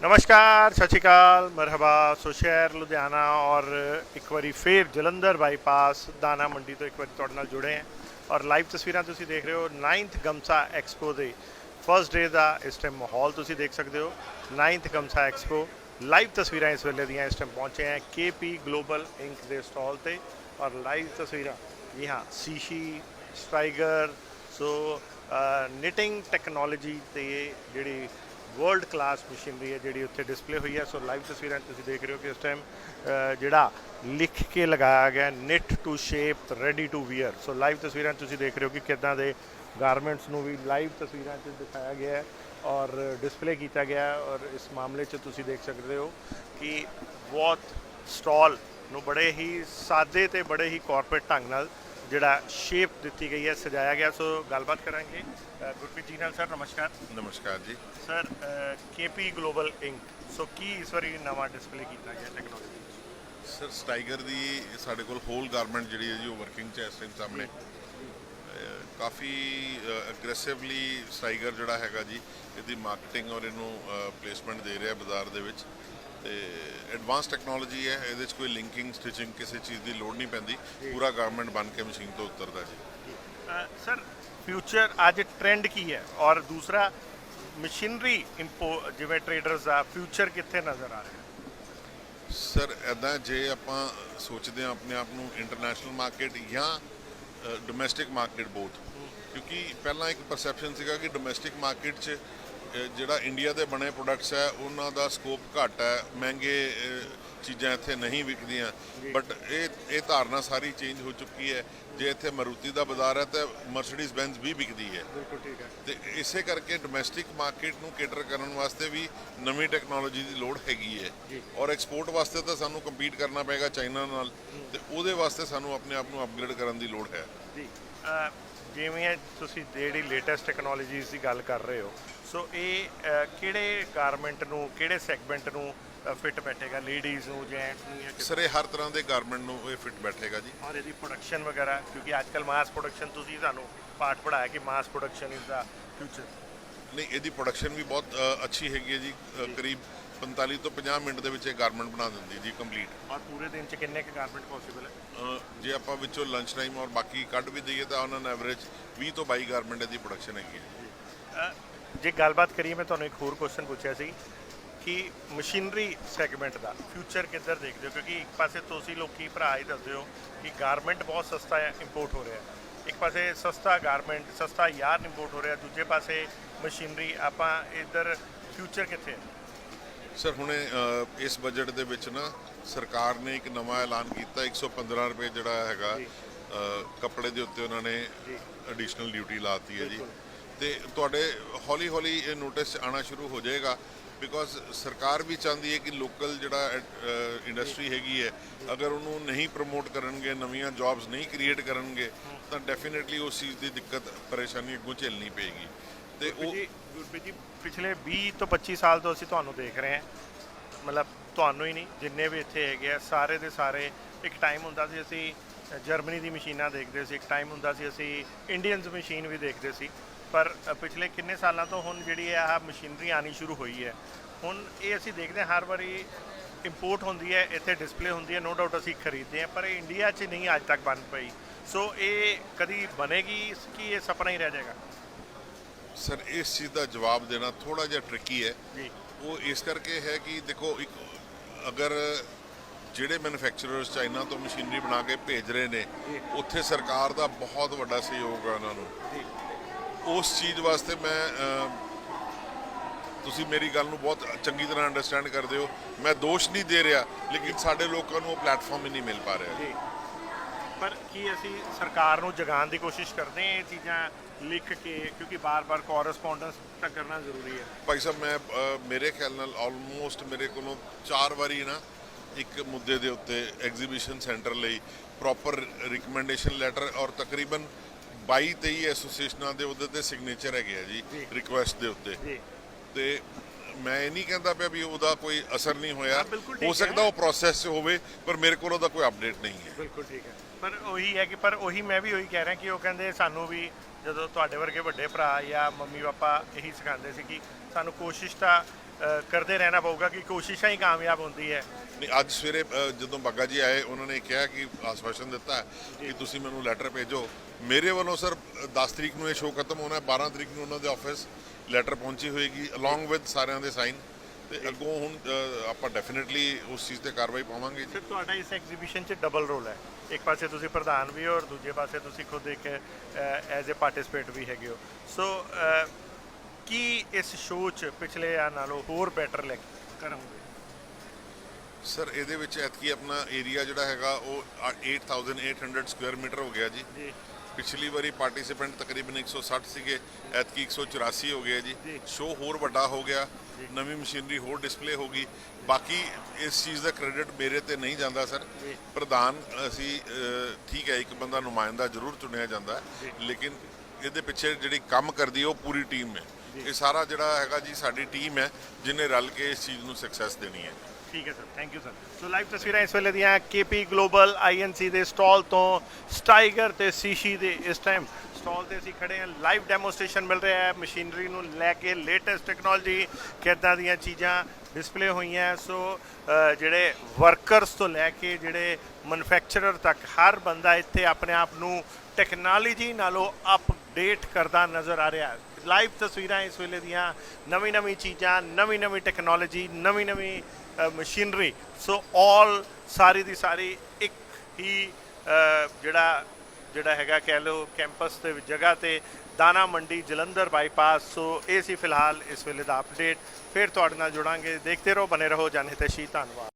ਨਮਸਕਾਰ ਸਤਿ ਸ਼੍ਰੀ ਅਕਾਲ ਮਰਹਬਾ ਸੁਸ਼ਹਿਰ ਲੁਧਿਆਣਾ ਔਰ ਇੱਕ ਵਾਰੀ ਫੇਰ ਜਲੰਧਰ ਬਾਈਪਾਸ ਦਾਣਾ ਮੰਡੀ ਤੋਂ ਇੱਕ ਵਾਰੀ ਤੁਹਾਡੇ ਨਾਲ ਜੁੜੇ ਹਾਂ ਔਰ ਲਾਈਵ ਤਸਵੀਰਾਂ ਤੁਸੀਂ ਦੇਖ ਰਹੇ ਹੋ 9th ਗਮਸਾ ਐਕਸਪੋ ਦੇ ਫਰਸਟ ਡੇ ਦਾ ਇਸ ਟਾਈਮ ਮਾਹੌਲ ਤੁਸੀਂ ਦੇਖ ਸਕਦੇ ਹੋ 9th ਗਮਸਾ ਐਕਸਪੋ ਲਾਈਵ ਤਸਵੀਰਾਂ ਇਸ ਵੇਲੇ ਦੀਆਂ ਇਸ ਟਾਈਮ ਪਹੁੰਚੇ ਹਾਂ ਕੇਪੀ ਗਲੋਬਲ ਇੰਕ ਦੇ ਸਟਾਲ ਤੇ ਔਰ ਲਾਈਵ ਤਸਵੀਰਾਂ ਜੀ ਹਾਂ ਸੀਸ਼ੀ ਸਟ੍ਰਾਈਗਰ ਸੋ ਨਿਟਿੰਗ ਟੈਕਨੋਲੋਜੀ ਤੇ ਜਿਹੜੀ ਵਰਲਡ ਕਲਾਸ ਮਸ਼ੀਨਰੀ ਹੈ ਜਿਹੜੀ ਉੱਥੇ ਡਿਸਪਲੇ ਹੋਈ ਹੈ। ਸੋ ਲਾਈਵ ਤਸਵੀਰਾਂ 'ਚ ਤੁਸੀਂ ਦੇਖ ਰਹੇ ਹੋ ਕਿ ਇਸ ਟਾਈਮ ਜਿਹੜਾ ਲਿਖ ਕੇ ਲਗਾਇਆ ਗਿਆ knit to shape ready to wear so live ਤਸਵੀਰਾਂ 'ਚ ਤੁਸੀਂ ਦੇਖ ਰਹੇ ਹੋ ਕਿ ਕਿੱਦਾਂ ਦੇ ਗਾਰਮੈਂਟਸ ਨੂੰ ਵੀ ਲਾਈਵ ਤਸਵੀਰਾਂ 'ਚ ਦਿਖਾਇਆ ਗਿਆ ਹੈ ਔਰ ਡਿਸਪਲੇ ਕੀਤਾ ਗਿਆ ਹੈ ਔਰ ਇਸ ਮਾਮਲੇ 'ਚ ਤੁਸੀਂ ਦੇਖ ਸਕਦੇ ਹੋ ਕਿ ਬਹੁਤ ਸਟਾਲ ਨੂੰ ਬੜੇ ਹੀ ਸਾਦੇ ਤੇ ਬੜੇ ਹੀ ਕਾਰਪੋਰੇਟ ਢੰਗ ਨਾਲ ਜਿਹੜਾ ਸ਼ੇਪ ਦਿੱਤੀ ਗਈ ਹੈ ਸਜਾਇਆ ਗਿਆ ਸੋ ਗੱਲਬਾਤ ਕਰਾਂਗੇ। ਗੁਰਪ੍ਰੀਤ ਜੀ ਨਾਲ ਸਰ ਨਮਸਕਾਰ। ਨਮਸਕਾਰ ਜੀ। Sir KP global Inc so ਕੀ ਇਸ ਵਾਰੀ ਨਵਾਂ ਡਿਸਪਲੇ ਕੀਤਾ ਗਿਆ ਟੈਕਨੋਲੋਜੀ ਸਰ ਸਟਾਈਗਰ ਦੀ ਸਾਡੇ ਕੋਲ ਹੋਲ ਗਾਰਮੈਂਟ ਜਿਹੜੀ ਹੈ ਜੀ ਉਹ ਵਰਕਿੰਗ ਚ ਹੈ ਇਸ ਟਾਈਮ ਸਾਹਮਣੇ। ਕਾਫੀ ਐਗਰੈਸਿਵਲੀ ਸਟਾਈਗਰ ਜਿਹੜਾ ਹੈਗਾ ਜੀ ਇਹਦੀ ਮਾਰਕੀਟਿੰਗ ਔਰ ਇਹਨੂੰ ਪਲੇਸਮੈਂਟ ਦੇ ਰਿਹਾ ਬਾਜ਼ਾਰ ਦੇ ਵਿੱਚ। ਤੇ ਐਡਵਾਂਸ ਟੈਕਨੋਲੋਜੀ ਹੈ ਇਹਦੇ ਵਿੱਚ ਕੋਈ ਲਿੰਕਿੰਗ ਸਟਿਚਿੰਗ ਕਿਸੇ ਚੀਜ਼ ਦੀ ਲੋੜ ਨਹੀਂ ਪੈਂਦੀ। ਪੂਰਾ ਗਾਰਮੈਂਟ ਬਣ ਕੇ ਮਸ਼ੀਨ ਤੋਂ ਉਤਰਦਾ ਜੀ। ਸਰ ਫਿਊਚਰ ਅੱਜ ਟ੍ਰੈਂਡ ਕੀ ਹੈ? ਔਰ ਦੂਸਰਾ ਮਸ਼ੀਨਰੀ ਇੰਪੋ ਜਿਵੇਂ ਟ੍ਰੇਡਰਸ ਦਾ ਫਿਊਚਰ ਕਿੱਥੇ ਨਜ਼ਰ ਆ ਰਿਹਾ? ਸਰ ਐਦਾਂ ਜੇ ਆਪਾਂ ਸੋਚਦੇ ਹਾਂ ਆਪਣੇ ਆਪ ਨੂੰ ਇੰਟਰਨੈਸ਼ਨਲ ਮਾਰਕੀਟ ਜਾਂ ਡੋਮੈਸਟਿਕ ਮਾਰਕੀਟ ਬੋਥ ਕਿਉਂਕਿ ਪਹਿਲਾਂ ਇੱਕ ਪਰਸੈਪਸ਼ਨ ਸੀਗਾ ਕਿ ਡੋਮੈਸਟਿਕ ਮਾਰਕੀਟ 'ਚ ਜਿਹੜਾ ਇੰਡੀਆ ਦੇ ਬਣੇ ਪ੍ਰੋਡਕਟਸ ਹੈ ਉਹਨਾਂ ਦਾ ਸਕੋਪ ਘੱਟ ਹੈ। ਮਹਿੰਗੇ ਚੀਜ਼ਾਂ ਇੱਥੇ ਨਹੀਂ ਵਿਕਦੀਆਂ। ਬਟ ਇਹ ਇਹ ਧਾਰਨਾ ਸਾਰੀ ਚੇਂਜ ਹੋ ਚੁੱਕੀ ਹੈ। ਜੇ ਇੱਥੇ ਮਾਰੂਤੀ ਦਾ ਬਾਜ਼ਾਰ ਹੈ ਤਾਂ ਮਰਸੀਡੀਜ਼ ਬੈਂਜ਼ ਵੀ ਵਿਕਦੀ ਹੈ। ਬਿਲਕੁਲ ਠੀਕ ਹੈ। ਤੇ ਇਸੇ ਕਰਕੇ ਡੋਮੈਸਟਿਕ ਮਾਰਕੀਟ ਨੂੰ ਕੇਟਰ ਕਰਨ ਵਾਸਤੇ ਵੀ ਨਵੀਂ ਟੈਕਨੋਲੋਜੀ ਦੀ ਲੋੜ ਹੈਗੀ ਹੈ। ਔਰ ਐਕਸਪੋਰਟ ਵਾਸਤੇ ਤਾਂ ਸਾਨੂੰ ਕੰਪੀਟ ਕਰਨਾ ਪਏਗਾ ਚਾਈਨਾ ਨਾਲ। ਤੇ ਉਹਦੇ ਵਾਸਤੇ ਸਾਨੂੰ ਆਪਣੇ ਆਪ ਨੂੰ ਅਪਗ੍ਰੇਡ ਕਰਨ ਦੀ ਲੋੜ ਹੈ। ਜੀ। ਜਿਵੇਂ ਤੁਸੀਂ ਜਿਹੜੀ ਲੇਟੈਸਟ ਟੈਕਨੋਲੋਜੀਜ਼ ਦੀ ਗੱਲ ਕਰ ਰਹੇ ਹੋ ਸੋ ਇਹ ਕਿਹੜੇ ਗਾਰਮੈਂਟ ਨੂੰ ਕਿਹੜੇ ਸੈਗਮੈਂਟ ਨੂੰ ਫਿੱਟ ਬੈਠੇਗਾ? ਲੇਡੀਜ਼ ਨੂੰ ਜੈਂਟਸ ਨੂੰ ਜਾਂ ਸਰ ਇਹ ਹਰ ਤਰ੍ਹਾਂ ਦੇ ਗਾਰਮੈਂਟ ਨੂੰ ਇਹ ਫਿੱਟ ਬੈਠੇਗਾ ਜੀ। ਔਰ ਇਹਦੀ ਪ੍ਰੋਡਕਸ਼ਨ ਵਗੈਰਾ ਕਿਉਂਕਿ ਅੱਜ ਕੱਲ ਮਾਸ ਪ੍ਰੋਡਕਸ਼ਨ ਤੁਸੀਂ ਸਾਨੂੰ ਪਾਠ ਪੜਾਇਆ ਕਿ mass production is the future ਨਹੀਂ ਇਹਦੀ ਪ੍ਰੋਡਕਸ਼ਨ ਵੀ ਬਹੁਤ ਅੱਛੀ ਹੈਗੀ ਹੈ ਜੀ। ਕਰੀਬ 45 ਤੋਂ 50 ਮਿੰਟ ਦੇ ਵਿੱਚ ਇਹ ਗਾਰਮੈਂਟ ਬਣਾ ਦਿੰਦੀ ਜੀ ਕੰਪਲੀਟ ਔਰ ਪੂਰੇ ਦਿਨ ਚ ਕਿੰਨੇ ਕੁ ਗਾਰਮੈਂਟ ਪੋਸੀਬਲ ਹੈ? ਜੇ ਆਪਾਂ ਵਿੱਚੋਂ ਲੰਚ ਟਾਈਮ ਔਰ ਬਾਕੀ ਕੱਢ ਵੀ ਦਈਏ ਤਾਂ ਉਹਨਾਂ ਐਵਰੇਜ 20 ਤੋਂ 22 ਗਾਰਮੈਂਟ ਦੀ ਪ੍ਰੋਡਕਸ਼ਨ ਹੈਗੀ ਹੈ ਜੇ ਗੱਲਬਾਤ ਕਰੀਏ ਮੈਂ ਤੁਹਾਨੂੰ ਇੱਕ ਹੋਰ ਕੁਐਸਚਨ ਪੁੱਛਿਆ ਸੀ ਕਿ ਮਸ਼ੀਨਰੀ ਸੈਗਮੈਂਟ ਦਾ ਫਿਊਚਰ ਕਿੱਧਰ ਦੇਖਦੇ ਹੋ? ਕਿਉਂਕਿ ਇੱਕ ਪਾਸੇ ਤੁਸੀਂ ਲੋਕੀ ਭਰਾ ਹੀ ਦੱਸਦੇ ਹੋ ਕਿ ਗਾਰਮੈਂਟ ਬਹੁਤ ਸਸਤਾ ਹੈ ਇੰਪੋਰਟ ਹੋ। ਰਿਹਾ ਇੱਕ ਪਾਸੇ ਸਸਤਾ ਗਾਰਮੈਂਟ ਸਸਤਾ ਯਾਰ ਇੰਪੋਰਟ ਹੋ ਰਿਹਾ ਦੂਜੇ ਪਾਸੇ ਮਸ਼ੀਨਰੀ ਆਪਾਂ ਇੱਧਰ ਫਿਊਚਰ ਕਿੱਥੇ ਹੈ? ਸਰ ਹੁਣੇ ਇਸ ਬਜਟ ਦੇ ਵਿੱਚ ਨਾ ਸਰਕਾਰ ਨੇ ਇੱਕ ਨਵਾਂ ਐਲਾਨ ਕੀਤਾ 115 ਰੁਪਏ ਜਿਹੜਾ ਹੈਗਾ ਕੱਪੜੇ ਦੇ ਉੱਤੇ ਉਹਨਾਂ ਨੇ ਐਡੀਸ਼ਨਲ ਡਿਊਟੀ ਲਾਤੀ ਹੈ ਜੀ। ਤੇ ਤੁਹਾਡੇ ਹੌਲੀ ਹੌਲੀ ਇਹ ਨੋਟਿਸ ਆਣਾ ਸ਼ੁਰੂ ਹੋ ਜਾਏਗਾ ਬਿਕੋਜ਼ ਸਰਕਾਰ ਵੀ ਚਾਹੁੰਦੀ ਹੈ ਕਿ ਲੋਕਲ ਜਿਹੜਾ ਇੰਡਸਟਰੀ ਹੈਗੀ ਹੈ, ਅਗਰ ਉਹਨੂੰ ਨਹੀਂ ਪ੍ਰਮੋਟ ਕਰਨਗੇ, ਨਵੀਆਂ ਜੌਬਸ ਨਹੀਂ ਕ੍ਰੀਏਟ ਕਰਨਗੇ, ਤਾਂ ਡੈਫੀਨਿਟਲੀ ਉਸ ਚੀਜ਼ ਦੀ ਦਿੱਕਤ, ਪਰੇਸ਼ਾਨੀ ਅੱਗੋਂ ਝੇਲਣੀ ਪਏਗੀ। ਤੇ ਉਹ ਗੁਰਪ੍ਰੀਤ ਜੀ ਪਿਛਲੇ 20 ਤੋਂ 25 ਸਾਲ ਤੋਂ ਅਸੀਂ ਤੁਹਾਨੂੰ ਦੇਖ ਰਹੇ ਹਾਂ। ਮਤਲਬ ਤੁਹਾਨੂੰ ਹੀ ਨਹੀਂ, ਜਿੰਨੇ ਵੀ ਇੱਥੇ ਹੈਗੇ ਆ, ਸਾਰੇ ਦੇ ਸਾਰੇ, ਇੱਕ ਟਾਈਮ ਹੁੰਦਾ ਸੀ ਅਸੀਂ ਜਰਮਨੀ ਦੀ ਮਸ਼ੀਨਾਂ ਦੇਖਦੇ ਸੀ, ਇੱਕ ਟਾਈਮ ਹੁੰਦਾ ਸੀ ਅਸੀਂ ਇੰਡੀਅਨਸ ਮਸ਼ੀਨ ਵੀ ਦੇਖਦੇ ਸੀ। ਪਰ ਪਿਛਲੇ ਕਿੰਨੇ ਸਾਲਾਂ ਤੋਂ ਹੁਣ ਜਿਹੜੀ ਆਹ ਮਸ਼ੀਨਰੀ ਆਣੀ ਸ਼ੁਰੂ ਹੋਈ ਹੈ ਹੁਣ ਇਹ ਅਸੀਂ ਦੇਖਦੇ ਹਾਂ ਹਰ ਵਾਰੀ ਇੰਪੋਰਟ ਹੁੰਦੀ ਹੈ ਇੱਥੇ ਡਿਸਪਲੇ ਹੁੰਦੀ ਹੈ ਨੋ ਡਾਊਟ ਅਸੀਂ ਖਰੀਦਦੇ ਹਾਂ ਪਰ ਇਹ ਇੰਡੀਆ 'ਚ ਨਹੀਂ ਅੱਜ ਤੱਕ ਬਣ ਪਈ। ਸੋ ਇਹ ਕਦੀ ਬਣੇਗੀ ਕਿ ਇਹ ਸੁਪਨਾ ਹੀ ਰਹਿ ਜਾਏਗਾ? ਸਰ ਇਸ ਚੀਜ਼ ਦਾ ਜਵਾਬ ਦੇਣਾ ਥੋੜਾ ਜਿਹਾ ਟ੍ਰਿਕੀ ਹੈ। ਜੀ। ਉਹ ਇਸ ਕਰਕੇ ਹੈ ਕਿ ਦੇਖੋ ਇੱਕ ਅਗਰ ਜਿਹੜੇ ਮੈਨੂਫੈਕਚਰਰਸ ਚਾਈਨਾ ਤੋਂ ਮਸ਼ੀਨਰੀ ਬਣਾ ਕੇ ਭੇਜ ਰਹੇ ਨੇ ਉੱਥੇ ਸਰਕਾਰ ਦਾ ਬਹੁਤ ਵੱਡਾ ਸਹਿਯੋਗ ਹੈ ਉਹਨਾਂ ਨੂੰ। ਉਸ ਚੀਜ਼ ਵਾਸਤੇ ਮੈਂ ਤੁਸੀਂ ਮੇਰੀ ਗੱਲ ਨੂੰ ਬਹੁਤ ਚੰਗੀ ਤਰ੍ਹਾਂ ਅੰਡਰਸਟੈਂਡ ਕਰਦੇ ਹੋ। ਮੈਂ ਦੋਸ਼ ਨਹੀਂ ਦੇ ਰਿਹਾ ਲੇਕਿਨ ਸਾਡੇ ਲੋਕਾਂ ਨੂੰ ਉਹ ਪਲੇਟਫਾਰਮ ਹੀ ਨਹੀਂ ਮਿਲ ਪਾ ਰਿਹਾ। ਜੀ। ਪਰ ਕੀ ਅਸੀਂ ਸਰਕਾਰ ਨੂੰ ਜਗਾਉਣ ਦੀ ਕੋਸ਼ਿਸ਼ ਕਰਦੇ ਹਾਂ ਇਹ ਚੀਜ਼ਾਂ ਲਿਖ ਕੇ? ਕਿਉਂਕਿ ਬਾਰ-ਬਾਰ ਕੋਰਸਪੋਂਡੈਂਸ ਤਾਂ ਕਰਨਾ ਜ਼ਰੂਰੀ ਹੈ। ਭਾਈ ਸਾਹਿਬ ਮੈਂ ਮੇਰੇ ਖਿਆਲ ਨਾਲ ਆਲਮੋਸਟ ਮੇਰੇ ਕੋਲੋਂ ਚਾਰ ਵਾਰੀ ਨਾ ਇੱਕ ਮੁੱਦੇ ਦੇ ਉੱਤੇ ਐਗਜ਼ੀਬਿਸ਼ਨ ਸੈਂਟਰ ਲਈ ਪ੍ਰੋਪਰ ਰਿਕਮੈਂਡੇਸ਼ਨ ਲੈਟਰ ਔਰ ਤਕਰੀਬਨ 22 23 ਐਸੋਸੀਏਸ਼ਨਾਂ ਦੇ ਉਹਦੇ ਤੇ ਸਿਗਨੇਚਰ ਹੈਗੇ ਆ ਜੀ। ਰਿਕੁਐਸਟ ਦੇ ਉੱਤੇ। ਤੇ ਮੈਂ ਇਹ ਨਹੀਂ ਕਹਿੰਦਾ ਪਿਆ ਵੀ ਉਹਦਾ ਕੋਈ ਅਸਰ ਨਹੀਂ ਹੋਇਆ। ਹਾਂ। ਸਕਦਾ ਉਹ ਪ੍ਰੋਸੈਸ 'ਚ ਹੋਵੇ ਪਰ ਮੇਰੇ ਕੋਲ ਉਹਦਾ ਕੋਈ ਅਪਡੇਟ ਨਹੀਂ ਹੈ। ਬਿਲਕੁਲ ਠੀਕ ਹੈ। ਪਰ ਉਹੀ ਹੈ ਕਿ ਪਰ ਉਹੀ ਮੈਂ ਵੀ ਉਹੀ ਕਹਿ ਰਿਹਾ ਕਿ ਉਹ ਕਹਿੰਦੇ ਸਾਨੂੰ ਵੀ ਜਦੋਂ ਤੁਹਾਡੇ ਵਰਗੇ ਵੱਡੇ ਭਰਾ ਜਾਂ ਮੰਮੀ ਪਾਪਾ ਇਹੀ ਸਿਖਾਉਂਦੇ ਸੀ ਕਿ ਸਾਨੂੰ ਕੋਸ਼ਿਸ਼ ਤਾਂ ਕਰਦੇ ਰਹਿਣਾ ਪਊਗਾ ਕਿ ਕੋਸ਼ਿਸ਼ਾਂ ਹੀ ਕਾਮਯਾਬ ਹੁੰਦੀ ਹੈ। ਨਹੀਂ ਅੱਜ ਸਵੇਰੇ ਅ, ਜਦੋਂ ਬੱਗਾ ਜੀ ਆਏ ਉਹਨਾਂ ਨੇ ਕਿਹਾ ਕਿ ਆਸ਼ਵਾਸਨ ਦਿੱਤਾ ਹੈ ਕਿ ਤੁਸੀਂ ਮੈਨੂੰ ਲੈਟਰ ਭੇਜੋ। ਮੇਰੇ ਵੱਲੋਂ ਸਰ 10 ਤਰੀਕ ਨੂੰ ਇਹ ਸ਼ੋਅ ਖਤਮ ਹੋਣਾ ਹੈ 12 ਤਰੀਕ ਨੂੰ ਉਹਨਾਂ ਦੇ ਆਫਿਸ ਲੈਟਰ ਪਹੁੰਚੀ ਹੋਏਗੀ ਅਲੋਂਗ ਵਿਦ ਸਾਰਿਆਂ ਦੇ ਸਾਈਨ ਤੇ ਅੱਗੋਂ ਹੁਣ ਅ, ਆਪਾਂ ਡੈਫੀਨਿਟਲੀ ਉਸ ਚੀਜ਼ ਤੇ ਕਾਰਵਾਈ ਪਾਵਾਂਗੇ ਜੀ। ਫਿਰ ਤੁਹਾਡਾ ਇਸ ਐਗਜ਼ੀਬਿਸ਼ਨ 'ਚ ਡਬਲ ਰੋਲ ਹੈ। ਇੱਕ ਪਾਸੇ ਤੁਸੀਂ ਪ੍ਰਧਾਨ ਵੀ ਹੋ ਔਰ ਦੂਜੇ ਪਾਸੇ ਤੁਸੀਂ ਖੁਦ ਇੱਕ ਐਜ਼ ਅ ਪਾਰਟਿਸਿਪੇਟ ਵੀ ਹੈਗੇ ਹੋ। ਸੋ ਕੀ ਇਸ ਸ਼ੋਅ 'ਚ ਪਿਛਲੇ ਆ ਨਾਲੋਂ ਹੋਰ ਬੈਟਰ ਲੈ ਕਰੋਗੇ? ਸਰ ਇਹਦੇ ਵਿੱਚ ਐਤਕੀ ਆਪਣਾ ਏਰੀਆ ਜਿਹੜਾ ਹੈਗਾ ਉਹ 8800 ਸਕੁਅਰ ਮੀਟਰ ਹੋ ਗਿਆ ਜੀ। ਜੀ। ਪਿਛਲੀ ਵਾਰੀ ਪਾਰਟਿਸਿਪੈਂਟ ਤਕਰੀਬਨ 160 ਸੀਗੇ ਐਤਕੀ 184 ਹੋ ਗਏ ਜੀ। ਸ਼ੋਅ ਹੋਰ ਵੱਡਾ ਹੋ ਗਿਆ ਨਵੀਂ ਮਸ਼ੀਨਰੀ ਹੋਰ ਡਿਸਪਲੇ ਹੋ ਗਈ। ਬਾਕੀ ਇਸ ਚੀਜ਼ ਦਾ ਕ੍ਰੈਡਿਟ ਮੇਰੇ ਤੇ ਨਹੀਂ ਜਾਂਦਾ ਸਰ। ਪ੍ਰਧਾਨ ਅਸੀਂ ਠੀਕ ਹੈ ਇੱਕ ਬੰਦਾ ਨੁਮਾਇੰਦਾ ਜ਼ਰੂਰ ਚੁਣਿਆ ਜਾਂਦਾ। ਲੇਕਿਨ ਇਹਦੇ ਪਿੱਛੇ ਜਿਹੜੀ ਕੰਮ ਕਰਦੀ ਉਹ ਪੂਰੀ ਟੀਮ ਹੈ। ਇਹ ਸਾਰਾ ਜਿਹੜਾ ਹੈਗਾ ਜੀ ਸਾਡੀ ਟੀਮ ਹੈ ਜਿਹਨੇ ਰਲ ਕੇ ਇਸ ਚੀਜ਼ ਨੂੰ ਸਕਸੈਸ ਦੇਣੀ ਹੈ। ਠੀਕ ਹੈ sir thank you sir so live ਤਸਵੀਰਾਂ ਇਸ ਵੇਲੇ ਦੀਆਂ ਕੇਪੀ ਗਲੋਬਲ ਆਈਐਨਸੀ ਦੇ ਸਟਾਲ ਤੋਂ ਸਟਾਈਗਰ ਤੇ ਸੀਸ਼ੀ ਦੇ ਇਸ ਟਾਈਮ ਸਟਾਲ ਤੇ ਅਸੀਂ ਖੜੇ ਹਾਂ। ਲਾਈਵ ਡੈਮੋਸਟ੍ਰੇਸ਼ਨ ਮਿਲ ਰਿਹਾ ਹੈ। ਮਸ਼ੀਨਰੀ ਨੂੰ ਲੈ ਕੇ ਲੇਟੈਸਟ ਟੈਕਨੋਲੋਜੀ ਕਿੱਦਾਂ ਦੀਆਂ ਚੀਜ਼ਾਂ ਡਿਸਪਲੇ ਹੋਈਆਂ ਸੋ ਜਿਹੜੇ ਵਰਕਰਸ ਤੋਂ ਲੈ ਕੇ ਜਿਹੜੇ ਮੈਨੂਫੈਕਚਰਰ ਤੱਕ ਹਰ ਬੰਦਾ ਇੱਥੇ ਆਪਣੇ ਆਪ ਨੂੰ ਟੈਕਨੋਲੋਜੀ ਨਾਲੋਂ ਅਪਡੇਟ ਕਰਦਾ ਨਜ਼ਰ ਆ ਰਿਹਾ ਹੈ। ਲਾਈਵ ਤਸਵੀਰਾਂ ਇਸ ਵੇਲੇ ਦੀਆਂ ਨਵੀਂ ਨਵੀਂ ਚੀਜ਼ਾਂ, ਨਵੀਂ ਨਵੀਂ ਟੈਕਨੋਲੋਜੀ ਨਵੀਂ ਨਵੀਂ ਮਸ਼ੀਨਰੀ ਸੋ ਆਲ ਸਾਰੀ ਦੀ ਸਾਰੀ ਇੱਕ ਹੀ ਜਿਹੜਾ ਜਿਹੜਾ ਹੈਗਾ ਕਹਿ ਲਓ ਕੈਂਪਸ ਦੇ ਜਗ੍ਹਾ ਤੇ ਦਾਣਾ ਮੰਡੀ ਜਲੰਧਰ ਬਾਈਪਾਸ ਸੋ ਇਹ ਸੀ ਫਿਲਹਾਲ ਇਸ ਵੇਲੇ ਦਾ ਅਪਡੇਟ ਫਿਰ ਤੁਹਾਡੇ ਨਾਲ ਜੁੜਾਂਗੇ। ਦੇਖਦੇ ਰਹੋ ਬਨੇ ਰਹੋ। ਜਨਹਿਤੈਸ਼ੀ ਧੰਨਵਾਦ।